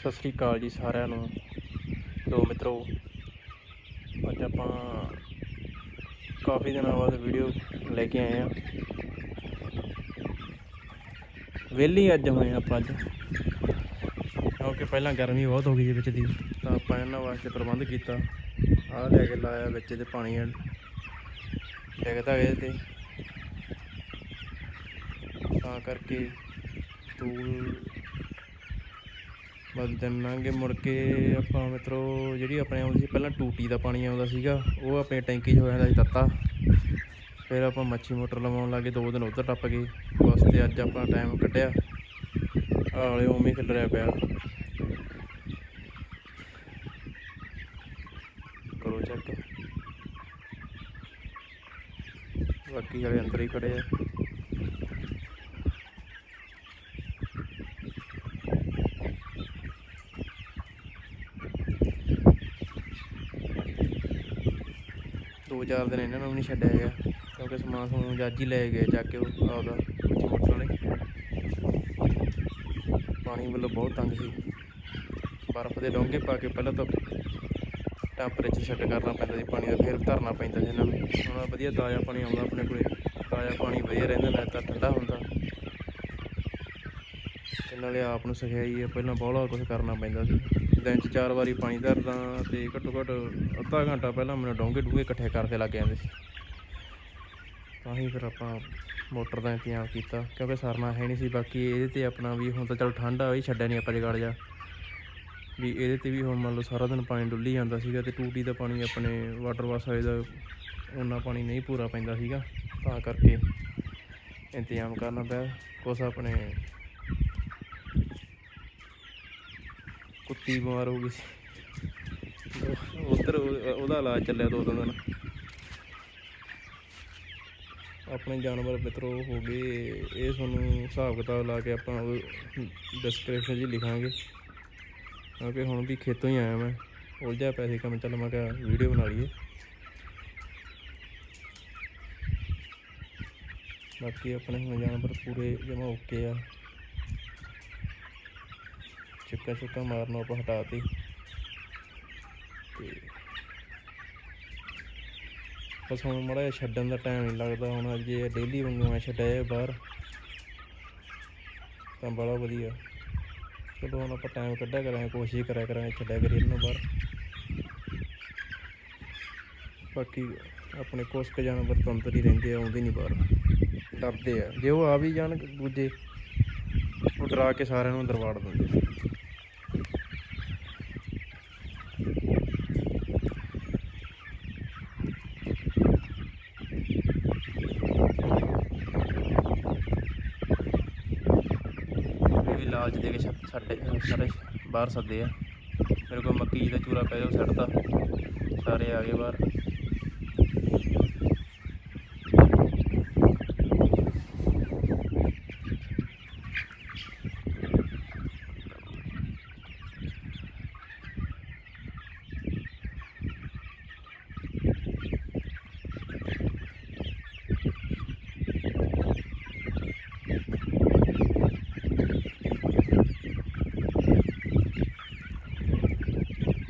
ਸਤਿ ਸ੍ਰੀ ਅਕਾਲ ਜੀ ਸਾਰਿਆਂ ਨੂੰ। ਲੋ ਮਿੱਤਰੋ ਅੱਜ ਆਪਾਂ ਕਾਫੀ ਦਿਨਾਂ ਬਾਅਦ ਵੀਡੀਓ ਲੈ ਕੇ ਆਏ ਆ ਵਿਹਲੀ ਅੱਜ ਹੋਏ ਆਪਾਂ ਅੱਜ। ਕਿਉਂਕਿ ਪਹਿਲਾਂ ਗਰਮੀ ਬਹੁਤ ਹੋ ਗਈ ਜੀ ਵਿੱਚ ਦੀ। ਤਾਂ ਆਪਾਂ ਇਹਨਾਂ ਵਾਸਤੇ ਪ੍ਰਬੰਧ ਕੀਤਾ। ਆਹ ਲੈ ਕੇ ਲਾਇਆ ਵਿੱਚ ਦੇ ਪਾਣੀ ਡਿੱਗਦਾ ਇਹਦੇ ਤੇ ਤਾਂ। ਕਰਕੇ ਟੂਲ ਬਸ ਦਿਨ ਲੰਘੇ ਮੁੜ ਕੇ ਆਪਾਂ ਮਿੱਤਰੋ, ਜਿਹੜੀ ਆਪਣੇ ਆਉਂਦੀ ਸੀ, ਪਹਿਲਾਂ ਟੂਟੀ ਦਾ ਪਾਣੀ ਆਉਂਦਾ ਸੀਗਾ, ਉਹ ਆਪਣੇ ਟੈਂਕੀ 'ਚ ਹੋ ਜਾਂਦਾ ਸੀ ਤੱਤਾ। ਫਿਰ ਆਪਾਂ ਮੱਛੀ ਮੋਟਰ ਲਵਾਉਣ ਲੱਗੇ, ਦੋ ਦਿਨ ਉੱਧਰ ਟੱਪ ਗਏ। ਬਸ ਤੇ ਅੱਜ ਆਪਾਂ ਟਾਈਮ ਕੱਢਿਆ। ਆਲੇ ਉਵੇਂ ਖਿਲ ਪਿਆ। ਕਰੋ ਚੈੱਕ ਬਾਕੀ ਵਾਲੇ ਅੰਦਰ ਹੀ ਖੜੇ ਆ। ਦੋ ਚਾਰ ਦਿਨ ਇਹਨਾਂ ਨੂੰ ਵੀ ਨਹੀਂ ਛੱਡਿਆ ਗਿਆ, ਕਿਉਂਕਿ ਸਮਾਨ ਸਮੂਨ ਜੱਜ ਹੀ ਲੈ ਗਏ ਜਾ ਕੇ ਉਹ ਆਪਦਾ ਮੱਛੀ ਮੋਟਰ ਵਾਲੇ। ਪਾਣੀ ਵੱਲੋਂ ਬਹੁਤ ਤੰਗ ਸੀ। ਬਰਫ਼ ਦੇ ਡੋਂਗੇ ਪਾ ਕੇ ਪਹਿਲਾਂ ਤਾਂ ਟੈਂਪਰੇਚਰ ਸੈੱਟ ਕਰਨਾ ਪੈਂਦਾ ਸੀ, ਪਾਣੀ ਦਾ ਫਿਰ ਧਰਨਾ ਪੈਂਦਾ ਸੀ ਇਹਨਾਂ ਨੂੰ। ਹੁਣ ਵਧੀਆ ਤਾਜ਼ਾ ਪਾਣੀ ਆਉਂਦਾ ਆਪਣੇ ਕੋਲੇ। ਤਾਜ਼ਾ ਪਾਣੀ ਵਧੀਆ ਰਹਿੰਦਾ, ਨਾ ਤਾਂ ਠੰਡਾ ਹੁੰਦਾ। ਤੇ ਨਾਲੇ ਆਪ ਨੂੰ ਸਖਿਆਈ ਹੈ ਪਹਿਲਾਂ ਬਹੁਤ ਕੁਝ ਕਰਨਾ ਪੈਂਦਾ ਸੀ। ਦਿਨ 'ਚ ਚਾਰ ਵਾਰੀ ਪਾਣੀ ਧਰਦਾ ਤੇ ਘੱਟੋ ਘੱਟ ਅੱਧਾ ਘੰਟਾ ਪਹਿਲਾਂ ਮੈਨੂੰ ਡੋਂਗੇ ਡੂਗੇ ਇਕੱਠੇ ਕਰਦੇ ਲੱਗ ਜਾਂਦੇ ਸੀ। ਤਾਂ ਹੀ ਫਿਰ ਆਪਾਂ ਮੋਟਰ ਦਾ ਇੰਤਜ਼ਾਮ ਕੀਤਾ, ਕਿਉਂਕਿ ਸਰਨਾ ਹੈ ਨਹੀਂ ਸੀ, ਬਾਕੀ ਇਹਦੇ ਤੇ ਆਪਣਾ ਵੀ ਹੁਣ ਤਾਂ ਚਲ ਠੰਡ ਆ ਵੀ ਛੱਡਿਆ ਨਹੀਂ ਆਪਾਂ ਜਗਾੜ ਜਾ। ਵੀ ਇਹਦੇ ਤੇ ਵੀ ਹੁਣ ਮੰਨ ਲਓ ਸਾਰਾ ਦਿਨ ਪਾਣੀ ਡੁੱਲੀ ਜਾਂਦਾ ਸੀਗਾ ਤੇ ਟੂਟੀ ਦਾ ਪਾਣੀ ਆਪਣੇ ਵਾਟਰ ਵਾਸਾ ਦਾ ਉਹਨਾਂ ਪਾਣੀ ਨਹੀਂ ਪੂਰਾ ਪੈਂਦਾ ਸੀਗਾ, ਤਾਂ ਕਰਕੇ ਇੰਤਜ਼ਾਮ ਕਰਨਾ ਪਿਆ। ਕੁਛ ਆਪਣੇ ਕੁੱਤੀ ਬਿਮਾਰ ਹੋ ਗਈ ਸੀ। ਉਧਰ ਉਹਦਾ ਇਲਾਜ ਚੱਲਿਆ ਦੋ ਤਿੰਨ ਦਿਨ। ਆਪਣੇ ਜਾਨਵਰ ਮਿੱਤਰੋ, ਹੋ ਗਏ। ਇਹ ਤੁਹਾਨੂੰ ਹਿਸਾਬ ਕਿਤਾਬ ਲਾ ਕੇ ਆਪਾਂ ਡਿਸਕ੍ਰਿਪਸ਼ਨ 'ਚ ਲਿਖਾਂਗੇ। ਕਿਉਂਕਿ ਹੁਣ ਵੀ ਖੇਤੋਂ ਹੀ ਆਇਆ ਮੈਂ। ਉਲਝਿਆ ਪੈਸੇ ਕੰਮ, ਚੱਲ ਮੈਂ ਕਿਹਾ ਵੀਡੀਓ ਬਣਾ ਲਈਏ। ਬਾਕੀ ਆਪਣੇ ਹੁਣ ਜਾਨਵਰ ਪੂਰੇ ਜਮਾ ਓਕੇ ਆ। ਚੁੱਕਾ ਚੁੱਕਾ ਮਾਰਨਾ ਆਪਾਂ ਹਟਾਤੀ ਤੇ। ਬਸ ਹੁਣ ਮੜਾ ਜਿਹਾ ਛੱਡਣ ਦਾ ਟਾਈਮ ਨਹੀਂ ਲੱਗਦਾ, ਹੁਣ ਜੇ ਡੇਲੀ ਵਾਂਗੂ ਮੈਂ ਛੱਡਿਆ ਬਾਹਰ, ਤਾਂ ਬੜਾ ਵਧੀਆ। ਚਲੋ ਹੁਣ ਆਪਾਂ ਟਾਈਮ ਕੱਢਿਆ ਕਰਾਂਗੇ, ਕੋਸ਼ਿਸ਼ ਕਰਿਆ ਕਰਾਂਗੇ ਛੱਡਿਆ ਕਰੀਏ ਇਹਨੂੰ ਬਾਹਰ। ਬਾਕੀ ਆਪਣੇ ਕੁਛ ਕੁ ਜਾਨਵਰ ਤੰਤਰ ਹੀ ਰਹਿੰਦੇ ਆ, ਆਉਂਦੇ ਨਹੀਂ ਬਾਹਰ। ਡਰਦੇ ਆ। ਜੇ ਉਹ ਆ ਵੀ ਜਾਣ ਦੂਜੇ, ਉਹ ਡਰਾ ਕੇ ਸਾਰਿਆਂ ਨੂੰ ਅੰਦਰ ਵਾੜ ਦਿੰਦੇ ਵੀ ਲਾਲਚ ਦੇ ਕੇ ਸਾਡੇ ਸਾਰੇ ਬਾਹਰ ਸੱਦੇ ਆ। ਮੇਰੇ ਕੋਲ ਮੱਕੀ ਦਾ ਚੂਰਾ ਪੈ ਉਹ ਛੱਡਤਾ ਸਾਰੇ ਆ ਗਏ ਬਾਹਰ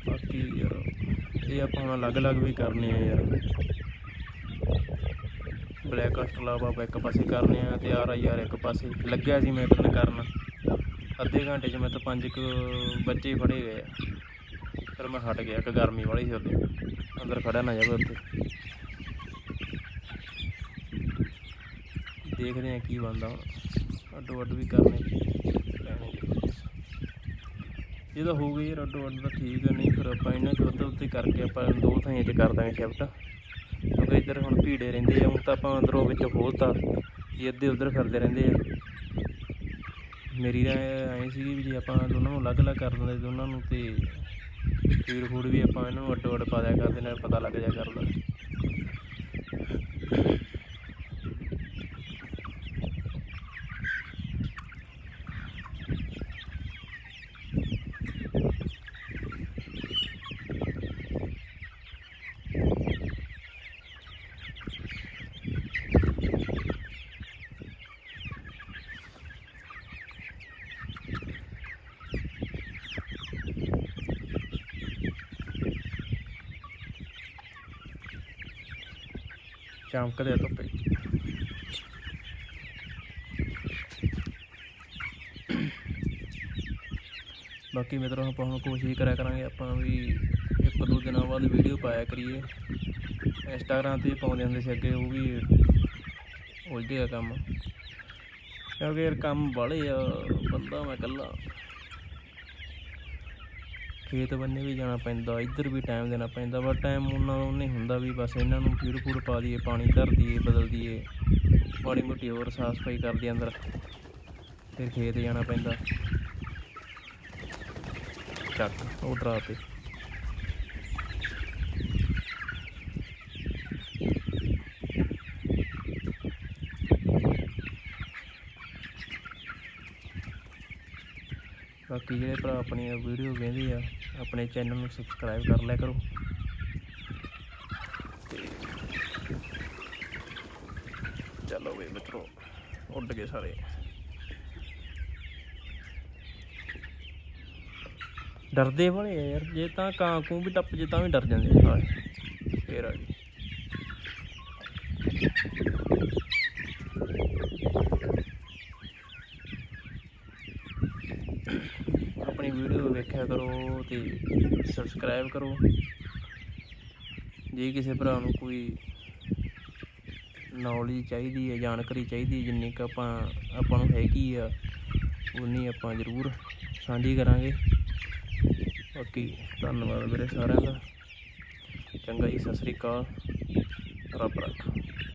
ਬਾਕੀ ਯਾਰ ਇਹ ਅਲੱਗ-ਅਲੱਗ ਵੀ ਕਰਨੇ ਆ ਯਾਰ ਬਲੈਕ ਕਸਟ ਆਪਾਂ ਇੱਕ ਪਾਸੇ ਕਰਨੇ ਆ ਤੇ ਆਰ ਆਈ ਆਰ ਇੱਕ ਪਾਸੇ। ਲੱਗਿਆ ਸੀ ਮੈਂ ਇੱਕ ਕਰਨ। ਅੱਧੇ ਘੰਟੇ ਚ ਮੈਂ ਤਾਂ ਪੰਜ ਕੁ ਬੱਚੇ ਫੜੇ ਗਏ ਆ। ਫਿਰ ਮੈਂ ਹਟ ਗਿਆ ਕਿ ਗਰਮੀ ਵਾਲੀ ਸੀ ਉੱਥੇ ਅੰਦਰ ਖੜਾ ਨਾ ਜਾਵੇ ਉੱਥੇ। ਦੇਖਦੇ ਆ ਕੀ ਬਣਦਾ ਹੁਣ। ਅੱਡੋ ਅੱਡ ਵੀ ਕਰਨੇ ਪੈਣਗੇ। ਇਹ ਤਾਂ ਹੋ ਗਈ ਯਾਰ ਅੱਡੋ ਅੱਡ ਤਾਂ ਠੀਕ ਹੈ ਨਹੀਂ ਫਿਰ ਆਪਾਂ ਇਹਨਾਂ ਚ ਉੱਤੇ ਕਰਕੇ ਆਪਾਂ ਦੋ ਥਾਈਆਂ 'ਚ ਕਰ ਦਾਂਗੇ ਸ਼ਿਫਟ ਕਿਉਂਕਿ ਇੱਧਰ ਹੁਣ ਭੀੜੇ ਰਹਿੰਦੇ ਆ, ਹੁਣ ਤਾਂ ਆਪਾਂ ਅੰਦਰੋਂ ਵਿੱਚ ਖੋਲਤਾ ਇਹ ਅੱਧੇ ਉੱਧਰ ਫਿਰਦੇ ਰਹਿੰਦੇ ਆ। ਮੇਰੀ ਰਾਏ ਐਂ ਸੀਗੀ ਵੀ ਜੇ ਆਪਾਂ ਦੋਨਾਂ ਨੂੰ ਅਲੱਗ-ਅਲੱਗ ਕਰ ਦਿੰਦੇ ਦੋਨਾਂ ਨੂੰ ਤੇ ਫੀਡ ਫੂਡ ਵੀ ਆਪਾਂ ਇਹਨਾਂ ਨੂੰ ਅੱਡੋ ਅੱਡ ਪਾ ਦਿਆ ਕਰਦੇ, ਨਾਲ ਪਤਾ ਲੱਗ ਜਾ ਕਰਦਾ। ਚਮਕਦੇ ਆ ਧੁੱਪੇ। ਬਾਕੀ ਮਿੱਤਰੋ, ਆਪਾਂ ਹੁਣ ਕੋਸ਼ਿਸ਼ ਕਰਿਆ ਕਰਾਂਗੇ ਆਪਾਂ ਵੀ ਇੱਕ ਦੋ ਦਿਨਾਂ ਬਾਅਦ ਵੀਡੀਓ ਪਾਇਆ ਕਰੀਏ। ਇੰਸਟਾਗ੍ਰਾਮ ਤੇ ਵੀ ਪਾਉਂਦੇ ਹੁੰਦੇ ਸੀ ਅੱਗੇ, ਉਹ ਵੀ ਉਲਝੇ ਆ ਕੰਮ। ਕਿਉਂਕਿ ਯਾਰ ਕੰਮ ਬਾਲੇ ਆ, ਬੰਦਾ ਮੈਂ ਇਕੱਲਾ। ਖੇਤ ਬੰਨੇ ਵੀ ਜਾਣਾ ਪੈਂਦਾ, ਇੱਧਰ ਵੀ ਟਾਈਮ ਦੇਣਾ ਪੈਂਦਾ, ਪਰ ਟਾਈਮ ਉਹਨਾਂ ਨੂੰ ਨਹੀਂ ਹੁੰਦਾ ਵੀ ਬਸ ਇਹਨਾਂ ਨੂੰ ਫੀਡ ਫੂਡ ਪਾ ਦਈਏ, ਪਾਣੀ ਧਰ ਦਈਏ, ਬਦਲ ਦਈਏ, ਮਾੜੀ ਮੋਟੀ ਹੋਰ ਸਾਫ਼ ਸਫ਼ਾਈ ਕਰਦੇ ਅੰਦਰ, ਫਿਰ ਖੇਤ ਜਾਣਾ ਪੈਂਦਾ। ਚੱਕ ਉਹ ਡਰਾ ਤੇ ਬਾਕੀ ਜਿਹੜੇ ਭਰਾ ਆਪਣੀਆਂ ਵੀਡੀਓ ਵੇਖਦੇ ਆ ਆਪਣੇ ਚੈਨਲ ਨੂੰ ਸਬਸਕ੍ਰਾਈਬ ਕਰ ਲਿਆ ਕਰੋ। ਚਲੋ ਵੀ ਮਿੱਤਰੋ ਉੱਡ ਗਏ ਸਾਰੇ। ਡਰਦੇ ਵਾਲੇ ਆ ਯਾਰ ਜੇ ਤਾਂ ਕਾਂ ਕੂੰ ਵੀ ਟੱਪ ਜੇ ਤਾਂ ਵੀ ਡਰ ਜਾਂਦੇ ਆ। ਸਾਰੇ ਫੇਰ ਆ ਗਏ। ਆਪਣੀ ਵੀਡੀਓ ਵੇਖਿਆ ਕਰੋ ਤੇ ਸਬਸਕ੍ਰਾਈਬ ਕਰੋ। ਜੇ ਕਿਸੇ ਭਰਾ ਨੂੰ ਕੋਈ ਨੌਲੇਜ ਚਾਹੀਦੀ ਹੈ, ਜਾਣਕਾਰੀ ਚਾਹੀਦੀ ਹੈ, ਜਿੰਨੀ ਕੁ ਆਪਾਂ ਆਪਾਂ ਨੂੰ ਹੈਗੀ ਆ, ਉਨੀ ਆਪਾਂ ਜ਼ਰੂਰ ਸਾਂਝੀ ਕਰਾਂਗੇ। ਬਾਕੀ ਧੰਨਵਾਦ ਮੇਰੇ ਸਾਰਿਆਂ ਦਾ। ਚੰਗਾ ਜੀ, ਸਤਿ ਸ੍ਰੀ ਅਕਾਲ। ਰੱਬ ਰੱਖਾ।